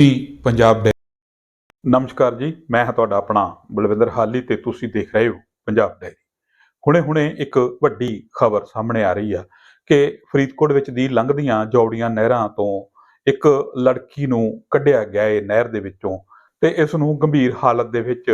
ਜੀ ਪੰਜਾਬ ਦੇ ਨਮਸਕਾਰ ਜੀ, ਮੈਂ ਹਾਂ ਤੁਹਾਡਾ ਆਪਣਾ ਬਲਵਿੰਦਰ ਹਾਲੀ ਤੇ ਤੁਸੀਂ ਦੇਖ ਰਹੇ ਹੋ ਪੰਜਾਬ ਡਾਇਰੀ ਹੁਣੇ-ਹੁਣੇ ਇੱਕ ਵੱਡੀ ਖਬਰ ਸਾਹਮਣੇ ਆ ਰਹੀ ਆ ਕਿ ਫਰੀਦਕੋਟ ਵਿੱਚ ਦੀ ਲੰਘਦੀਆਂ ਜੌੜੀਆਂ ਨਹਿਰਾਂ ਤੋਂ ਇੱਕ ਲੜਕੀ ਨੂੰ ਕੱਢਿਆ ਗਿਆ ਹੈ ਨਹਿਰ ਦੇ ਵਿੱਚੋਂ ਤੇ ਇਸ ਨੂੰ ਗੰਭੀਰ ਹਾਲਤ ਦੇ ਵਿੱਚ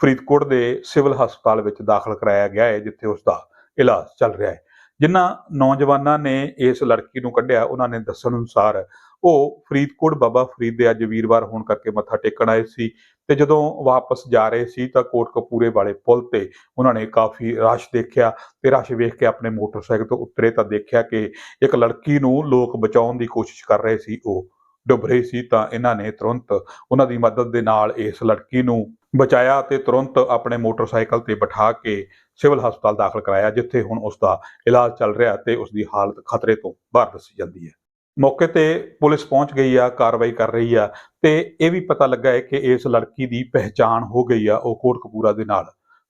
ਫਰੀਦਕੋਟ ਦੇ ਸਿਵਲ ਹਸਪਤਾਲ ਵਿੱਚ ਦਾਖਲ ਕਰਾਇਆ ਗਿਆ ਹੈ, ਜਿੱਥੇ ਉਸ ਦਾ ਇਲਾਜ ਚੱਲ ਰਿਹਾ ਹੈ। ਜਿਨ੍ਹਾਂ ਨੌਜਵਾਨਾਂ ਨੇ ਇਸ ਲੜਕੀ ਨੂੰ ਕੱਢਿਆ, ਉਹਨਾਂ ਨੇ ਦੱਸਣ ਅਨੁਸਾਰ ਉਹ ਫਰੀਦਕੋਟ ਬਾਬਾ ਫਰੀਦ ਦੇ ਅੱਜ ਵੀਰਵਾਰ ਹੋਣ ਕਰਕੇ ਮੱਥਾ ਟੇਕਣ ਆਏ ਸੀ ਤੇ ਜਦੋਂ ਵਾਪਸ ਜਾ ਰਹੇ ਸੀ ਤਾਂ ਕੋਟਕਪੂਰੇ ਵਾਲੇ ਪੁਲ ਤੇ ਉਹਨਾਂ ਨੇ ਕਾਫੀ ਰਸ਼ ਦੇਖਿਆ ਤੇ ਰਸ਼ ਵੇਖ ਕੇ ਆਪਣੇ ਮੋਟਰਸਾਈਕਲ ਤੋਂ ਉਤਰੇ ਤਾਂ ਦੇਖਿਆ ਕਿ ਇੱਕ ਲੜਕੀ ਨੂੰ ਲੋਕ ਬਚਾਉਣ ਦੀ ਕੋਸ਼ਿਸ਼ ਕਰ ਰਹੇ ਸੀ, ਉਹ ਡੁੱਬ ਰਹੀ ਸੀ ਤਾਂ ਇਹਨਾਂ ਨੇ ਤੁਰੰਤ ਉਹਨਾਂ ਦੀ ਮਦਦ ਦੇ ਨਾਲ ਇਸ ਲੜਕੀ ਨੂੰ ਬਚਾਇਆ ਤੇ ਤੁਰੰਤ ਆਪਣੇ ਮੋਟਰਸਾਈਕਲ ਤੇ ਬਿਠਾ ਕੇ ਸਿਵਲ ਹਸਪਤਾਲ ਦਾਖਲ ਕਰਾਇਆ, ਜਿੱਥੇ ਹੁਣ ਉਸ ਦਾ ਇਲਾਜ ਚੱਲ ਰਿਹਾ ਤੇ ਉਸ ਦੀ ਹਾਲਤ ਖਤਰੇ ਤੋਂ ਬਾਹਰ ਦੱਸੀ ਜਾਂਦੀ ਹੈ। ਮੌਕੇ ਤੇ ਪੁਲਿਸ ਪਹੁੰਚ ਗਈ ਆ, ਕਾਰਵਾਈ ਕਰ ਰਹੀ ਆ ਤੇ ਇਹ ਵੀ ਪਤਾ ਲੱਗਾ ਹੈ ਕਿ ਇਸ ਲੜਕੀ ਦੀ ਪਹਿਚਾਣ ਹੋ ਗਈ ਆ, ਉਹ ਕੋਟਕਪੂਰਾ ਦੇ ਨਾਲ।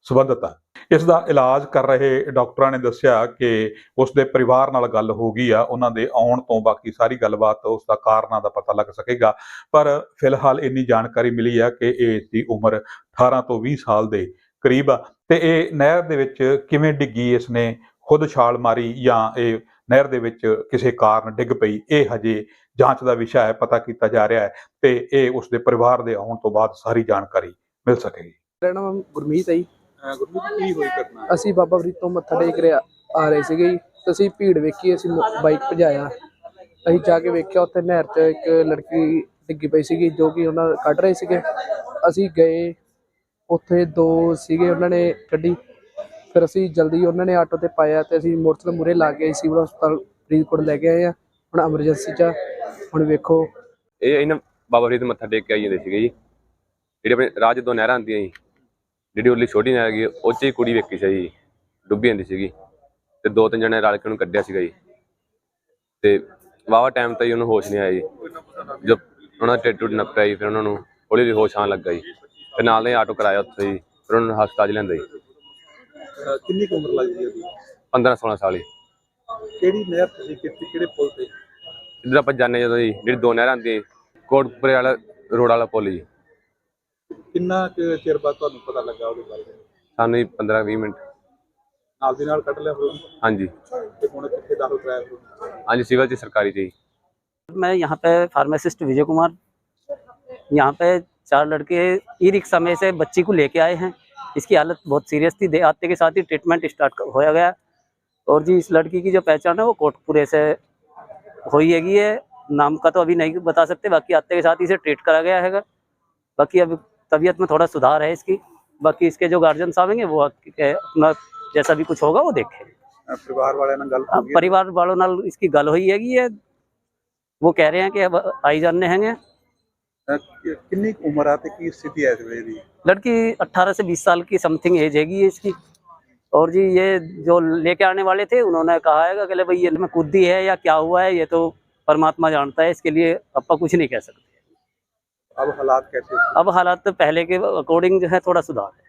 ਸੰਬੰਧਿਤ ਆ। ਇਸ ਦਾ ਇਲਾਜ ਕਰ ਰਹੇ ਡਾਕਟਰਾਂ ਨੇ ਦੱਸਿਆ ਕਿ ਉਸ ਦੇ ਪਰਿਵਾਰ ਨਾਲ ਗੱਲ ਹੋ ਗਈ ਆ, ਉਹਨਾਂ ਦੇ ਆਉਣ ਤੋਂ ਬਾਕੀ ਸਾਰੀ ਗੱਲਬਾਤ ਉਸ ਦਾ ਕਾਰਨਾਂ ਦਾ ਪਤਾ ਲੱਗ ਸਕੇਗਾ। ਪਰ ਫਿਲਹਾਲ ਇੰਨੀ ਜਾਣਕਾਰੀ ਮਿਲੀ ਆ ਕਿ ਇਹ ਦੀ ਉਮਰ 18 ਤੋਂ 20 ਸਾਲ ਦੇ ਕਰੀਬ ਆ। ਤੇ ਇਹ ਨਹਿਰ ਦੇ ਵਿੱਚ ਕਿਵੇਂ ਡਿੱਗੀ ਇਸ ਨੇ ਖੁਦ ਛਾਲ ਮਾਰੀ ਜਾਂ ਇਹ ਨਹਿਰ ਦੇ ਵਿੱਚ ਕਿਸੇ ਕਾਰਨ ਡਿੱਗ ਪਈ, ਇਹ ਹਜੇ ਜਾਂਚ ਦਾ ਵਿਸ਼ਾ ਹੈ, ਪਤਾ ਕੀਤਾ ਜਾ ਰਿਹਾ ਹੈ ਤੇ ਇਹ ਉਸ ਦੇ ਪਰਿਵਾਰ ਦੇ ਆਉਣ ਤੋਂ ਬਾਅਦ ਸਾਰੀ ਜਾਣਕਾਰੀ ਮਿਲ ਸਕੇਗੀ। ਮੇਰਾ ਨਾਮ ਗੁਰਮੀਤ ਹੈ ਜੀ ਕੀ ਹੋਈ ਘਟਨਾ ਅਸੀਂ ਬਾਬਾ ਫਰੀਦ ਤੋਂ ਮੱਥਾ ਟੇਕ ਰਿਹਾ, ਆ ਰਹੇ ਸੀਗੇ ਜੀ। ਤੇ ਅਸੀਂ ਭੀੜ ਵੇਖੀ, ਅਸੀਂ ਮੋ- ਬਾਈਕ ਭਜਾਇਆ। ਅਸੀਂ ਜਾ ਕੇ ਵੇਖਿਆ, ਉੱਥੇ ਨਹਿਰ 'ਚ ਇੱਕ ਲੜਕੀ ਡਿੱਗੀ ਪਈ ਸੀਗੀ, ਜੋ ਕਿ ਉਹਨਾਂ ਕੱਢ ਰਹੇ ਸੀਗੇ। ਅਸੀਂ ਗਏ, ਉੱਥੇ ਦੋ ਸੀਗੇ ਉਹਨਾਂ ਨੇ ਕੱਢੀ ਫਿਰ ਅਸੀਂ ਜਲਦੀ ਉਹਨਾਂ ਨੇ ਆਟੋ ਤੇ ਪਾਇਆ ਤੇ ਅਸੀਂ ਮੋਟਰਸਾਈਕਲ ਮੂਰੇ ਲਾ ਕੇ ਸਿਵਲ ਹਸਪਤਾਲ ਫਰੀਦਕੋਟ ਲੈ ਕੇ ਆਏ ਆ ਹੁਣ ਐਮਰਜੈਂਸੀ 'ਚ ਆ। ਹੁਣ ਵੇਖੋ। ਇਹ ਇਹਨਾਂ ਬਾਬਾ ਫਰੀਦ ਮੱਥਾ ਟੇਕ ਕੇ ਆਈ ਜਾਂਦੇ ਸੀਗੇ ਜੀ। ਜਿਹੜੇ ਆਪਣੇ ਰਾਜ ਦੋ ਨਹਿਰਾਂ ਆਉਂਦੀਆਂ ਜੀ। ਜਿਹੜੀ ਉਹਲੀ ਛੋਟੀ ਨਹਿਰ ਹੈਗੀ ਉਹ 'ਚ ਹੀ ਕੁੜੀ ਵੇਖੀ ਸੀ ਜੀ ਡੁੱਬੀ ਜਾਂਦੀ ਸੀਗੀ। ਤੇ ਦੋ ਤਿੰਨ ਜਣੇ ਰਲ ਕੇ ਉਹਨੂੰ ਕੱਢਿਆ ਸੀਗਾ ਜੀ। ਤੇ ਵਾਵਾ ਟਾਈਮ ਤਾਂ ਹੀ ਉਹਨੂੰ ਹੋਸ਼ ਨਹੀਂ ਆਇਆ ਜੀ। ਜਦ ਉਹਨਾਂ ਟੇਟ ਟੁੱਟ ਨੱਪਿਆ ਜੀ ਫਿਰ ਉਹਨਾਂ ਨੂੰ ਹੌਲੀ ਹੌਲੀ ਹੋਸ਼ ਆਉਣ ਲੱਗਾ ਜੀ। ਫਿਰ ਨਾਲ ਦੇ ਆਟੋ ਕਰਾਇਆ ਉੱਥੇ ਜੀ ਫਿਰ ਉਹਨਾਂ ਨੂੰ ਹਸਪਤਾਲ ਲਿਆਂਦਾ ਜੀ। ਕਿੰਨੀ ਕੁ ਉਮਰ ਲੱਗਦੀ ਹੈ ਉਹਦੀ? 15 16 ਸਾਲ ਜੀ। ਕਿਹੜੀ ਨਹਿਰ ਤੁਸੀਂ ਕੀਤੀ ਕਿਹੜੇ ਪੁਲ ਤੇ? ਇੱਧਰ ਆਪਾਂ ਜਾਂਦੇ ਜਦੋਂ ਜੀ ਜਿਹੜੀ ਦੋ ਨਹਿਰਾਂ ਜੀ, ਕੋਟਪੁਰੇ ਵਾਲਾ ਰੋਡ ਵਾਲਾ ਪੁੱਲ ਜੀ। ਕਿੰਨਾ ਕੁ ਚਿਰ ਬਾਅਦ ਤੁਹਾਨੂੰ ਪਤਾ ਲੱਗਾ ਉਹਦੇ ਬਾਰੇ ਸਾਨੂੰ ਜੀ 15 20 ਮਿੰਟ ਨਾਲ ਦੀ ਨਾਲ ਕੱਢ ਲਿਆ ਫਿਰ ਉਹਨੂੰ ਹਾਂਜੀ ਤੇ ਹੁਣ ਕਿੱਥੇ ਦਾਖਲ ਕਰਾਇਆ ਫਿਰ ਉਹਨੂੰ? ਹਾਂਜੀ ਸਿਵਲ 'ਚ ਸਰਕਾਰੀ 'ਚ ਜੀ मैं यहाँ पे फार्मासिस्ट विजय कुमार यहाँ पे चार लड़के ई रिक्शा में से बच्ची को लेके आए हैं इसकी हालत बहुत सीरियस थी दे आते के साथ ही ट्रीटमेंट स्टार्ट होया गया और जी इस लड़की की जो पहचान है वो कोटपुरे से हुई हैगी है नाम का तो अभी नहीं बता सकते बाकी आते के साथ ही इसे ट्रीट करा गया हैगा बाकी अब तबीयत में थोड़ा सुधार है इसकी। बाकी इसके जो गार्जियन साहब हैं वो अपना जैसा भी कुछ होगा वो देखे। परिवार वाले ना गल परिवार वालों नाल इसकी गल हुई है वो कह रहे हैं कि अब आई जाने हैं। कितनी उम्र आते की स्थिति है लड़की 18 से 20 साल की समथिंग एज हैगी इसकी। और जी ये जो लेके आने वाले थे उन्होंने कहा है कि भाई ये में कुद्दी है या क्या हुआ है ये तो परमात्मा जानता है इसके लिए अपा कुछ नहीं कह सकते। अब हालात कैसे अब हालात तो पहले के अकॉर्डिंग जो है थोड़ा सुधार है